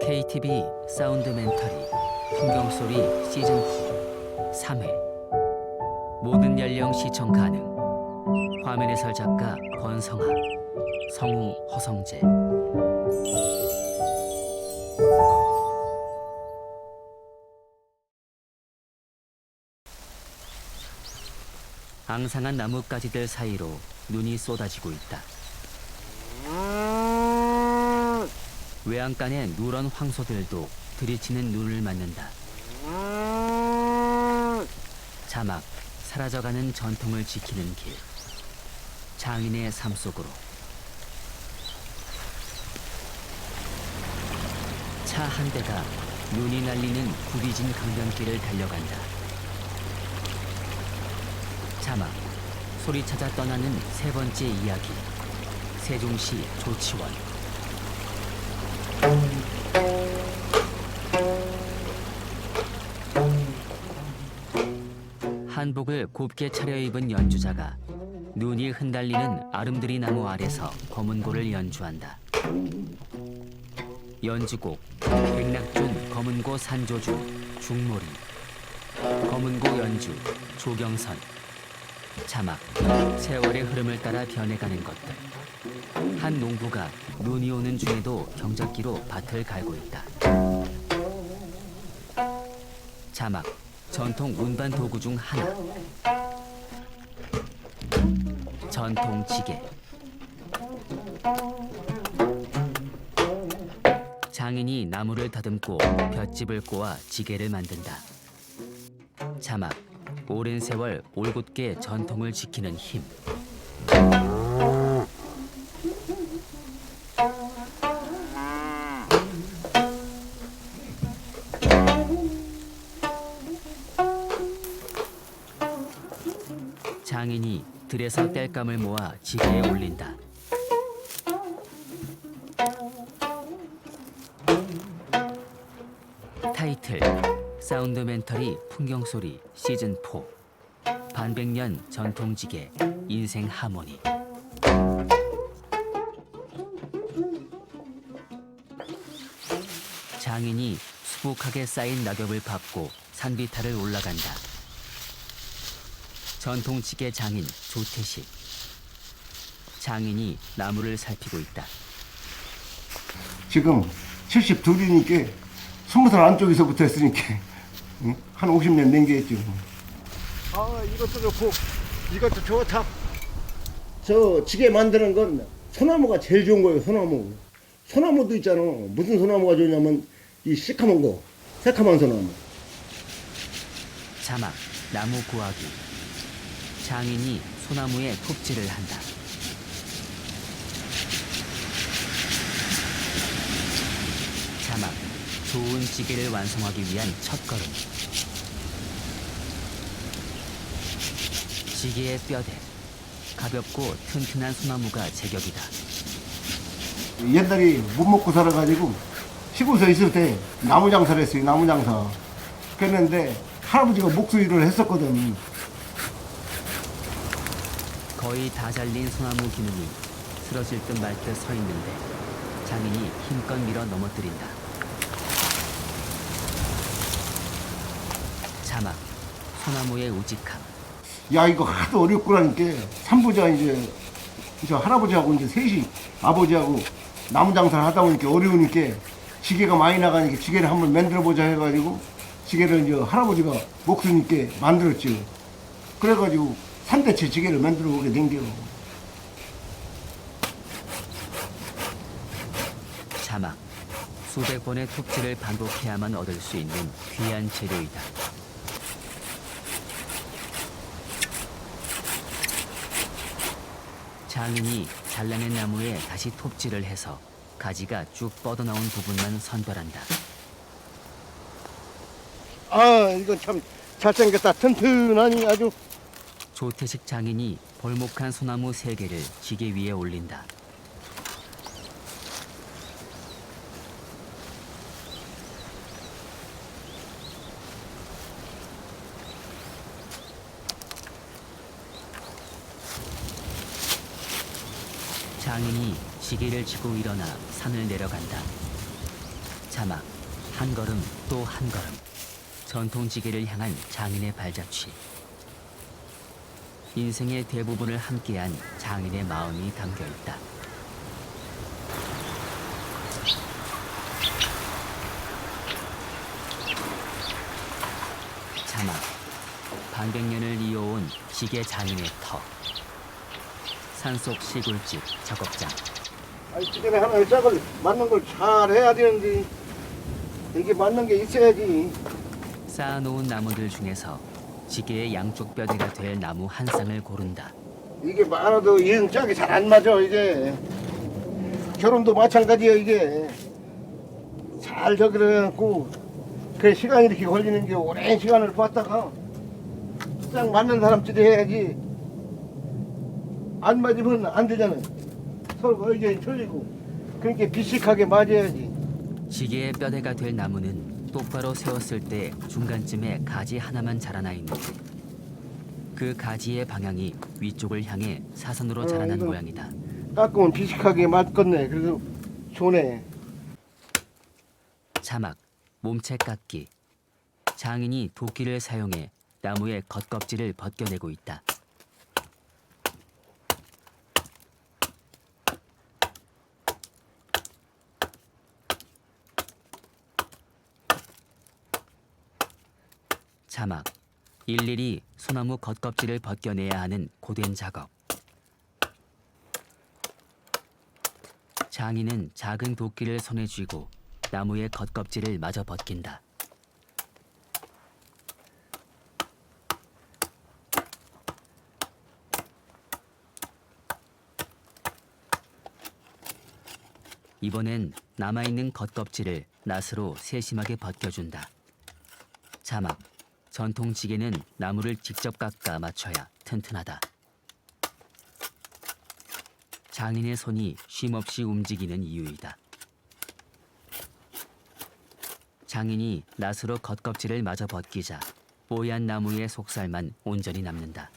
KTV 사운드 멘터리 풍경소리 시즌 4 3회. 모든 연령 시청 가능. 화면 해설 작가 권성아 성우 허성재. 앙상한 나뭇가지들 사이로 눈이 쏟아지고 있다. 외양간의 누런 황소들도 들이치는 눈을 맞는다. 자막 사라져가는 전통을 지키는 길. 장인의 삶 속으로. 차 한 대가 눈이 날리는 구비진 강변길을 달려간다. 자막 소리 찾아 떠나는 세 번째 이야기. 세종시 조치원. 한복을 곱게 차려입은 연주자가 눈이 흔들리는 아름드리 나무 아래서 검은고를 연주한다. 연주곡 백낙준 검은고 산조주 중몰이 검은고 연주 조경선 자막 세월의 흐름을 따라 변해가는 것들 한 농부가 눈이 오는 중에도 경작기로 밭을 갈고 있다. 자막 전통 운반 도구 중 하나. 전통 지게. 장인이 나무를 다듬고 볏짚을 꼬아 지게를 만든다. 자막 오랜 세월 올곧게 전통을 지키는 힘 들에서 땔감을 모아 지게에 올린다. 타이틀 사운드 멘터리 풍경 소리 시즌 4 반백년 전통 지게 인생 하모니 장인이 수북하게 쌓인 낙엽을 밟고 산비탈을 올라간다. 전통지게 장인 조태식 장인이 나무를 살피고 있다. 지금 72이니까 20살 안쪽에서부터 했으니까 응? 한 50년 넘게했죠. 아 이것도 좋고 이것도 좋다. 저 지게 만드는 건 소나무가 제일 좋은 거예요. 소나무. 소나무도 있잖아. 무슨 소나무가 좋냐면 이 시커먼 거, 새카만 소나무. 자막 나무 구하기 장인이 소나무에 톱질을 한다. 자막 좋은 지게를 완성하기 위한 첫걸음 지게의 뼈대 가볍고 튼튼한 소나무가 제격이다. 옛날에 못 먹고 살아가지고 시골서 있을 때 나무 장사를 했어요. 나무 장사. 그랬는데 할아버지가 목수일을 했었거든. 거의 다 잘린 소나무 기둥이 쓰러질 듯 말 듯 서 있는데 장인이 힘껏 밀어 넘어뜨린다. 자막 소나무의 우직함 야 이거 하도 어렵구라니까 삼부자 이제 저 할아버지하고 이제 셋이 아버지하고 나무 장사를 하다 보니까 어려우니까 지게가 많이 나가니까 지게를 한번 만들어 보자 해가지고 지게를 이제 할아버지가 목수니까 만들었죠. 그래가지고 3대째 지게를 만들어 보게 된 게요. 자막 수백 번의 톱질을 반복해야만 얻을 수 있는 귀한 재료이다. 장인이 잘라낸 나무에 다시 톱질을 해서 가지가 쭉 뻗어나온 부분만 선별한다. 아 이거 참 잘생겼다 튼튼하니 아주 조태식 장인이 벌목한 소나무 세 개를 지게 위에 올린다. 장인이 지게를 쥐고 일어나 산을 내려간다. 자막 한 걸음 또 한 걸음 전통 지게를 향한 장인의 발자취 인생의 대부분을 함께한 장인의 마음이 담겨 있다. 자막 반백년을 이어온 지게 장인의 터 산속 시골집 작업장 아니 지금에 하나의 짝을 맞는 걸 잘 해야 되는데 이게 맞는 게 있어야지. 쌓아놓은 나무들 중에서 지게의 양쪽 뼈대가 될 나무 한 쌍을 고른다. 이게 많아도 이응 짝이 잘 안 맞아 이게. 결혼도 마찬가지야 이게. 잘 저기를 해갖고 그 시간이 이렇게 걸리는 게 오랜 시간을 봤다가 딱 맞는 사람끼리 해야지. 안 맞으면 안 되잖아. 서로 의견이 틀리고. 그러니까 비식하게 맞아야지. 지게의 뼈대가 될 나무는 똑바로 세웠을 때 중간쯤에 가지 하나만 자라나 있는데 그 가지의 방향이 위쪽을 향해 사선으로 어, 자라난 이거- 모양이다. 깎으면 비식하게 맞겠네. 그래서 좋네. 자막 몸체 깎기 장인이 도끼를 사용해 나무의 겉껍질을 벗겨내고 있다. 자막 일일이 소나무 겉껍질을 벗겨내야 하는 고된 작업. 장인은 작은 도끼를 손에 쥐고 나무의 겉껍질을 마저 벗긴다. 이번엔 남아있는 겉껍질을 낫으로 세심하게 벗겨준다. 자막 전통 지게는 나무를 직접 깎아 맞춰야 튼튼하다. 장인의 손이 쉼없이 움직이는 이유이다. 장인이 낫으로 겉껍질을 마저 벗기자 뽀얀 나무의 속살만 온전히 남는다.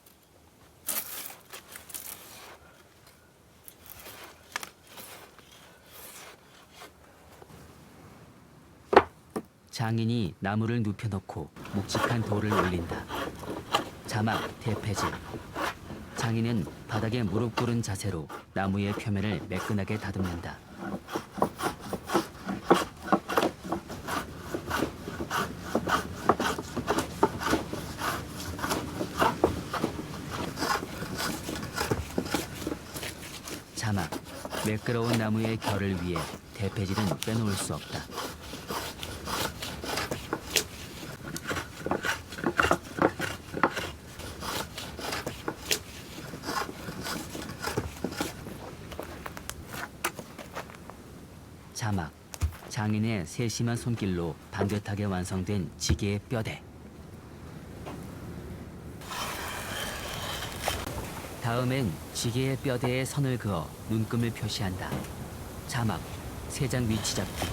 장인이 나무를 눕혀놓고 묵직한 돌을 올린다. 자막 대패질. 장인은 바닥에 무릎 꿇은 자세로 나무의 표면을 매끈하게 다듬는다. 자막 매끄러운 나무의 결을 위해 대패질은 빼놓을 수 없다. 자막 장인의 세심한 손길로 반듯하게 완성된 지게의 뼈대. 다음엔 지게의 뼈대에 선을 그어 눈금을 표시한다. 자막 세장 위치 잡기.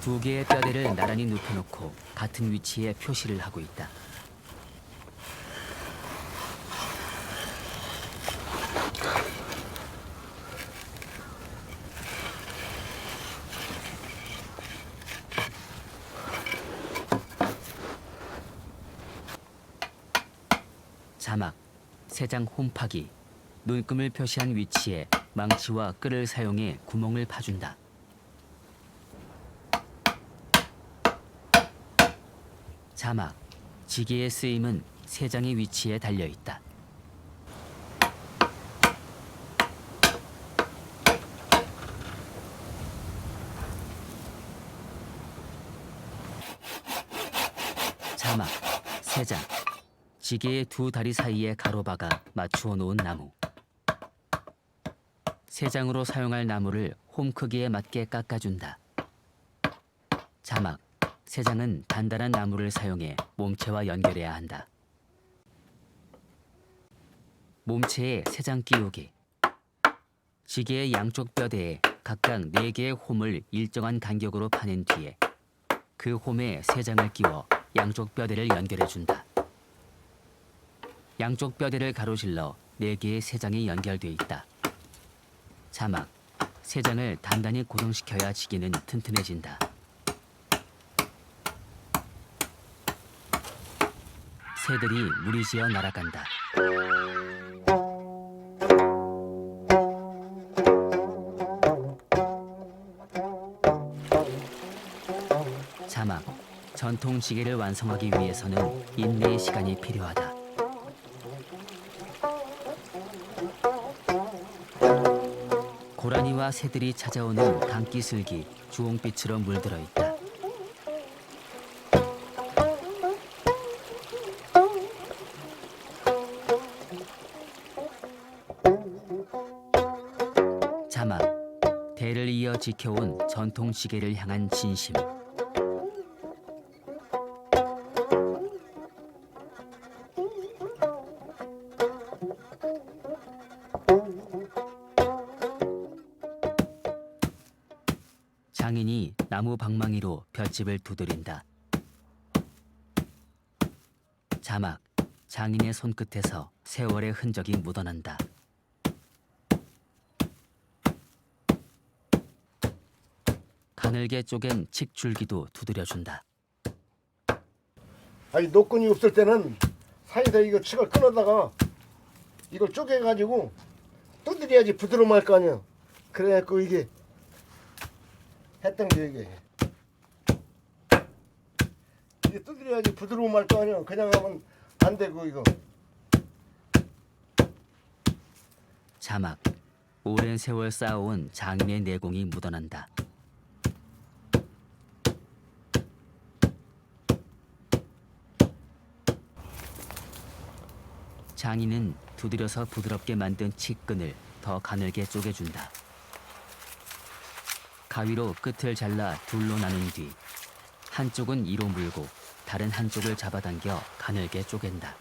두 개의 뼈대를 나란히 눕혀놓고 같은 위치에 표시를 하고 있다 자막 세장 홈파기 눈금을 표시한 위치에 망치와 끌을 사용해 구멍을 파준다. 자막 지게의 쓰임은 세 장의 위치에 달려 있다. 자막 세 장. 지게의 두 다리 사이에 가로박아 맞추어 놓은 나무. 세 장으로 사용할 나무를 홈 크기에 맞게 깎아준다. 자막 세 장은 단단한 나무를 사용해 몸체와 연결해야 한다. 몸체에 세 장 끼우기. 지게의 양쪽 뼈대에 각각 네 개의 홈을 일정한 간격으로 파낸 뒤에 그 홈에 세 장을 끼워 양쪽 뼈대를 연결해 준다. 양쪽 뼈대를 가로질러 네 개의 세장이 연결돼 있다. 자막 세장을 단단히 고정시켜야 지게는 튼튼해진다. 새들이 무리지어 날아간다. 자막 전통 지게를 완성하기 위해서는 인내의 시간이 필요하다. 고라니와 새들이 찾아오는 강기슬기 주홍빛으로 물들어 있다. 자막 대를 이어 지켜온 전통 지게를 향한 진심. 나무 방망이로 볏짚을 두드린다. 자막 장인의 손끝에서 세월의 흔적이 묻어난다. 가늘게 쪼갠 칡줄기도 두드려준다. 아니 노끈이 없을 때는 사이에서 이거 칡을 끊어다가 이걸 쪼개가지고 두드려야지 부드러움 할 거 아니야 그래갖고 이게 했던 게 이게 이게 두드려야지 부드러움 할거 아니야 그냥 하면 안 되고 이거 자막 오랜 세월 쌓아온 장인의 내공이 묻어난다. 장인은 두드려서 부드럽게 만든 칡끈을 더 가늘게 쪼개준다. 가위로 끝을 잘라 둘로 나눈 뒤 한쪽은 이로 물고 다른 한쪽을 잡아당겨 가늘게 쪼갠다.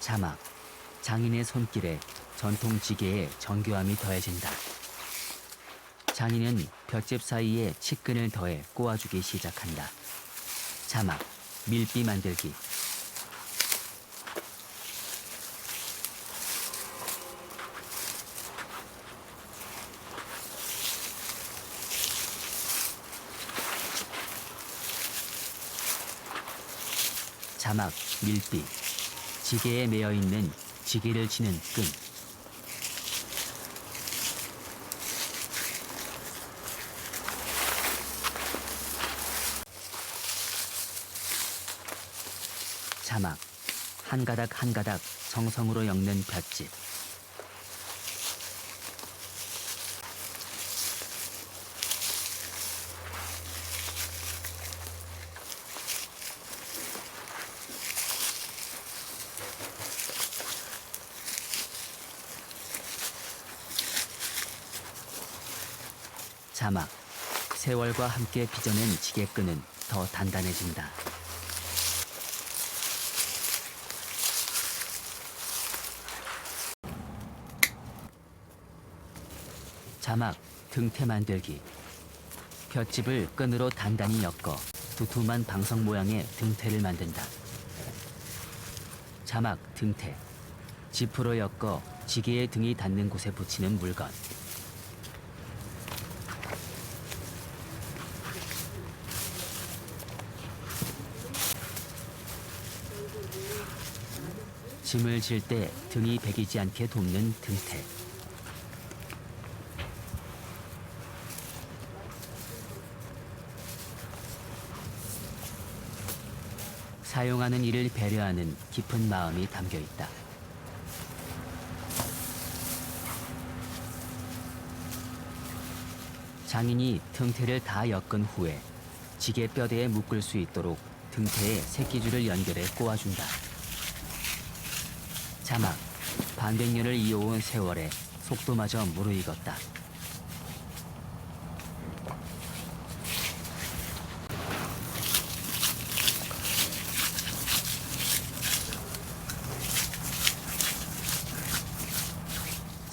자막 장인의 손길에 전통 지게의 정교함이 더해진다. 장인은 볏짚 사이에 치끈을 더해 꼬아주기 시작한다. 자막 밀비 만들기 자막 밀비 지게에 매어 있는 지게를 치는 끈. 자막 한 가닥 한 가닥 정성으로 엮는 볏짚. 자막 세월과 함께 빚어낸 지게끈은 더 단단해진다. 자막 등태 만들기 볏짚을 끈으로 단단히 엮어 두툼한 방석 모양의 등태를 만든다. 자막 등태 지프로 엮어 지게의 등이 닿는 곳에 붙이는 물건 짐을 질 때 등이 베기지 않게 돕는 등태. 사용하는 이를 배려하는 깊은 마음이 담겨 있다. 장인이 등태를 다 엮은 후에 지게 뼈대에 묶을 수 있도록 등태에 새끼줄을 연결해 꼬아준다. 자막 반백년을 이어온 세월에 속도마저 무르익었다.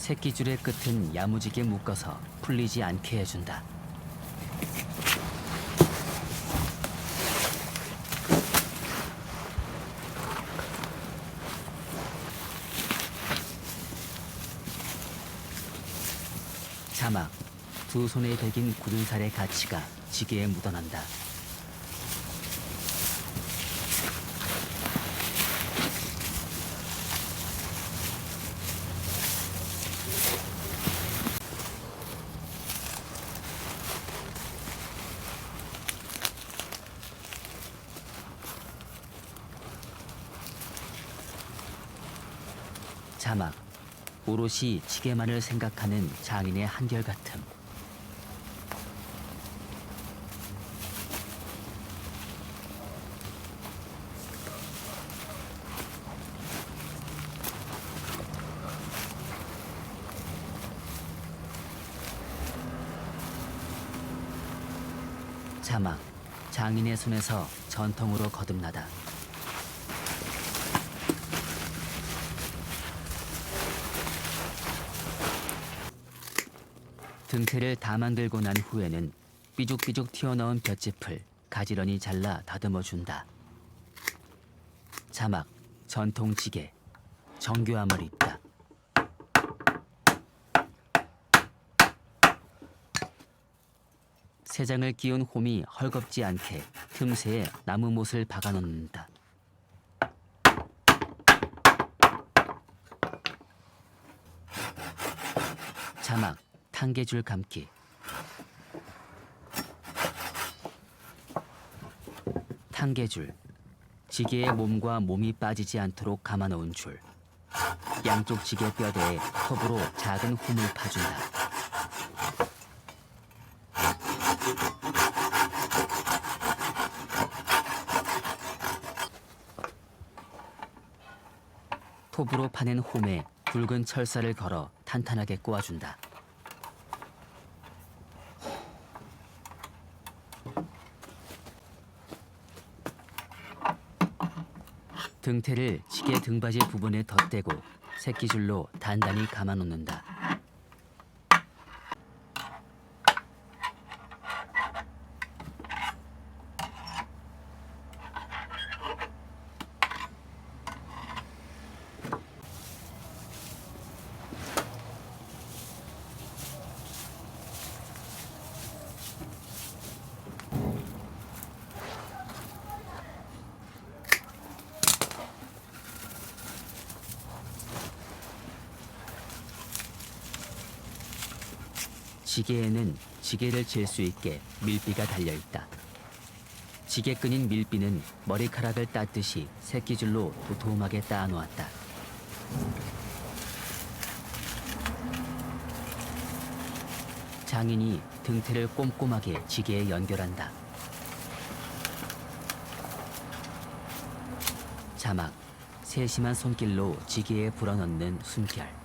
새끼줄의 끝은 야무지게 묶어서 풀리지 않게 해준다. 자막 두 손에 베긴 굳은 살의 가치가 지게에 묻어난다. 자막 오롯이 지게만을 생각하는 장인의 한결같음. 자막 장인의 손에서 전통으로 거듭나다. 등태를 다 만들고 난 후에는 삐죽삐죽 튀어나온 볏짚을 가지런히 잘라 다듬어 준다. 자막 전통지게 정교함을 입다. 세장을 끼운 홈이 헐겁지 않게 틈새에 나무 못을 박아 놓는다. 자막 탄개줄 감기. 탄개줄. 지게의 몸과 몸이 빠지지 않도록 감아놓은 줄. 양쪽 지게 뼈대에 톱으로 작은 홈을 파준다. 톱으로 파낸 홈에 굵은 철사를 걸어 탄탄하게 꼬아준다 등태를 지게 등받이 부분에 덧대고 새끼줄로 단단히 감아놓는다. 지게에는 지게를 질수 있게 밀비가 달려 있다. 지게끈인 밀비는 머리카락을 따듯이 새끼줄로 도톰하게 따 놓았다. 장인이 등태를 꼼꼼하게 지게에 연결한다. 자막 세심한 손길로 지게에 불어넣는 숨결.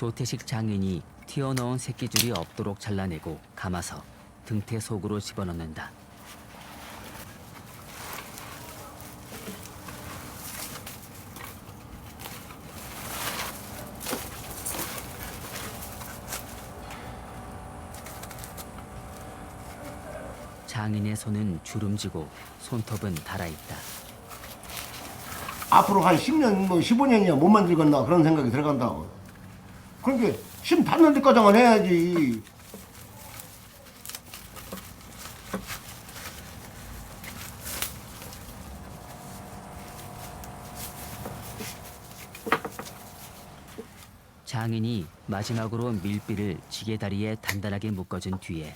조태식 장인이 튀어나온 새끼줄이 없도록 잘라내고 감아서 등태 속으로 집어넣는다. 장인의 손은 주름지고 손톱은 달아있다. 앞으로 한 10년, 뭐 15년이야 못 만들겠나 그런 생각이 들어간다고. 그러니까 심 닿는 데까지만 해야지. 장인이 마지막으로 밀비를 지게다리에 단단하게 묶어준 뒤에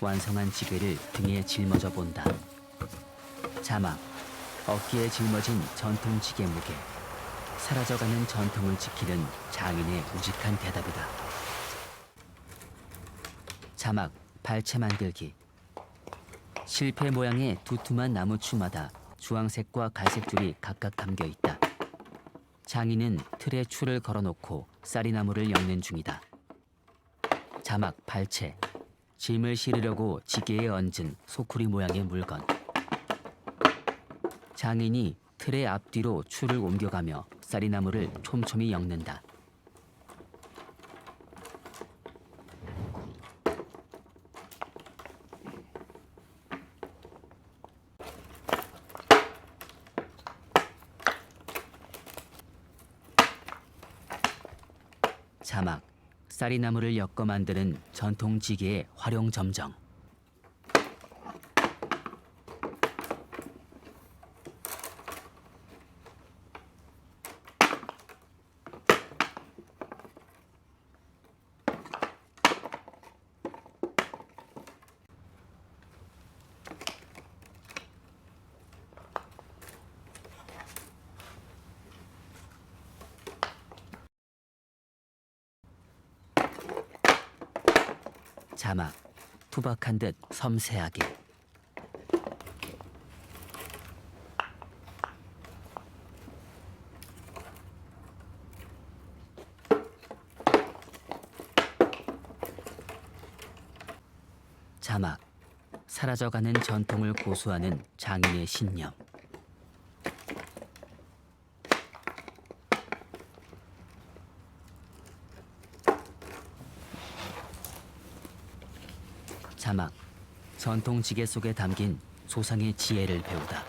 완성한 지게를 등에 짊어져 본다. 자막 어깨에 짊어진 전통 지게 무게 사라져가는 전통을 지키는 장인의 우직한 대답이다. 자막 발채 만들기 실패 모양의 두툼한 나무 추마다 주황색과 갈색 줄이 각각 감겨 있다. 장인은 틀에 추를 걸어놓고 쌀이나무를 엮는 중이다. 자막 발채 짐을 실으려고 지게에 얹은 소쿠리 모양의 물건 장인이 틀의 앞뒤로 추를 옮겨가며 쌀이나무를 촘촘히 엮는다. 자막 쌀이나무를 엮어 만드는 전통 지게의 활용 점정. 자막 투박한 듯 섬세하게. 자막. 사라져가는 전통을 고수하는 장인의 신념 자막 전통 지게 속에 담긴 조상의 지혜를 배우다.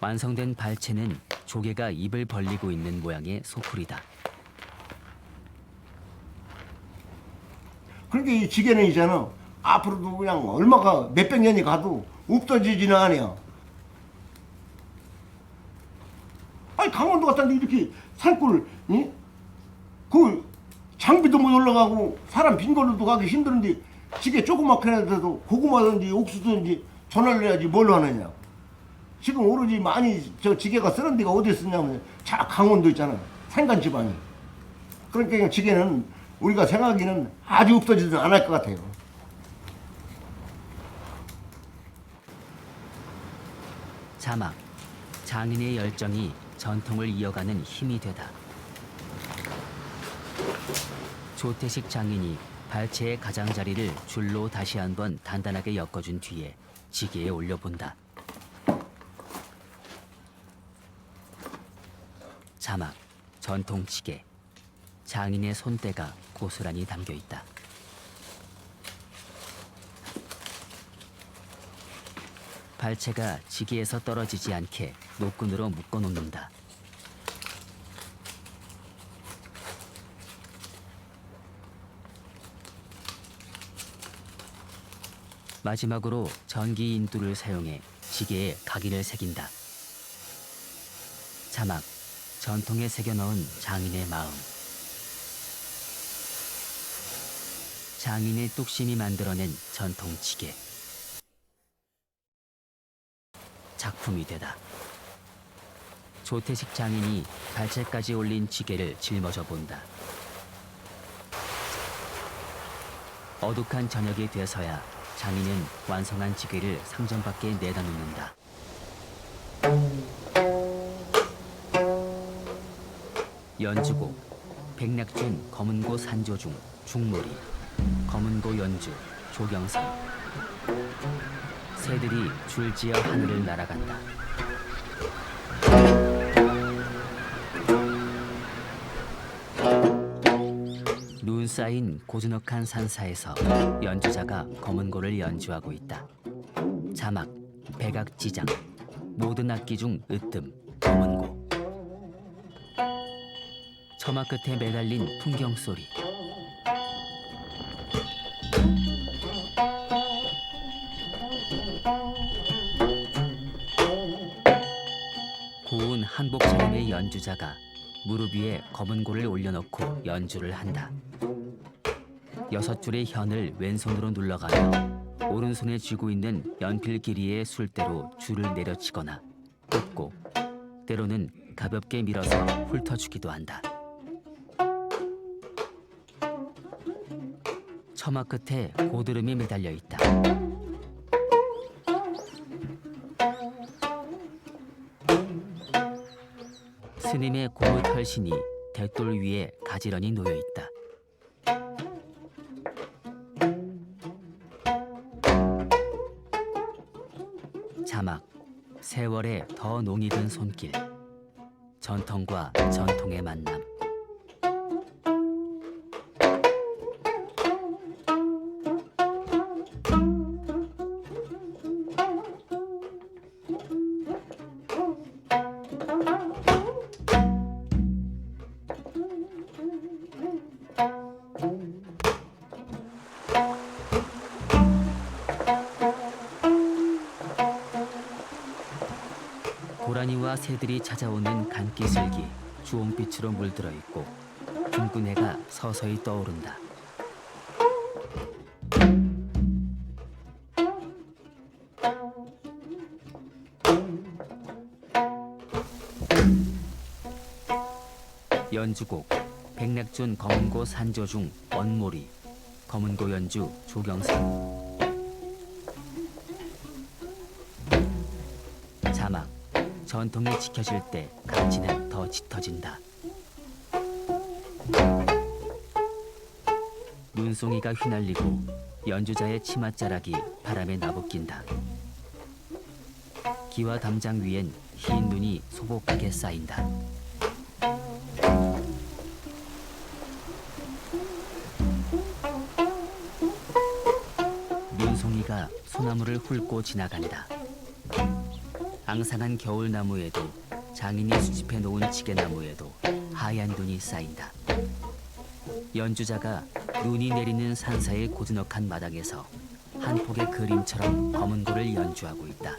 완성된 발체는 조개가 입을 벌리고 있는 모양의 소풀이다. 그러니까 이 지게는 있잖아. 앞으로도 그냥 얼마가 몇백 년이 가도 없어지지는 않아요. 아니 강원도 같은데 이렇게 산골, 이? 그 장비도 못 올라가고 사람 빈 걸로도 가기 힘드는데 지게 조그맣게 해도 고구마든지 옥수수든지 전화를 해야지 뭘로 하느냐. 지금 오로지 많이 저 지게가 쓰는 데가 어디 쓰냐면 자 강원도 있잖아. 산간 지방이. 그러니까 그냥 지게는 우리가 생각하기는 아주 없어지진 않을 것 같아요. 자막 장인의 열정이 전통을 이어가는 힘이 되다. 조태식 장인이 발체의 가장자리를 줄로 다시 한번 단단하게 엮어준 뒤에 지게에 올려본다. 자막 전통 지게 장인의 손때가 고스란히 담겨 있다. 발체가 지게에서 떨어지지 않게 노끈으로 묶어 놓는다. 마지막으로 전기 인두를 사용해 지게에 각인을 새긴다. 자막 전통에 새겨 넣은 장인의 마음. 장인의 뚝심이 만들어낸 전통 지게. 작품이 되다. 조태식 장인이 발채까지 올린 지게를 짊어져 본다. 어둑한 저녁이 돼서야 장인은 완성한 지게를 상점 밖에 내다 놓는다. 연주곡 백낙준 검은고 산조중 중몰이 검은고 연주 조경선 새들이 줄지어 하늘을 날아간다. 눈 쌓인 고즈넉한 산사에서 연주자가 검은고를 연주하고 있다. 자막, 백악지장, 모든 악기 중 으뜸, 검은고. 처마 끝에 매달린 풍경 소리. 고운 한복 차림의 연주자가 무릎 위에 검은 고를 올려놓고 연주를 한다. 여섯 줄의 현을 왼손으로 눌러가며 오른손에 쥐고 있는 연필 길이의 술대로 줄을 내려치거나 꽂고 때로는 가볍게 밀어서 훑어주기도 한다. 처마 끝에 고드름이 매달려 있다. 스님의 고무 털신이 대돌 위에 가지런히 놓여 있다. 세월의 더 농이 든 손길. 전통과 전통의 만남 새들이 찾아오는 간기슬기 주홍빛으로 물들어 있고 붉은 해가 서서히 떠오른다. 연주곡 백낙준 검은고 산조 중 원몰이 검은고 연주 조경선 전통이 지켜질 때 가치는 더 짙어진다. 눈송이가 휘날리고 연주자의 치맛자락이 바람에 나부낀다. 기와 담장 위엔 흰 눈이 소복하게 쌓인다. 눈송이가 소나무를 훑고 지나간다. 앙상한 겨울나무에도 장인이 수집해 놓은 지게나무에도 하얀 눈이 쌓인다. 연주자가 눈이 내리는 산사의 고즈넉한 마당에서 한 폭의 그림처럼 검은 고를 연주하고 있다.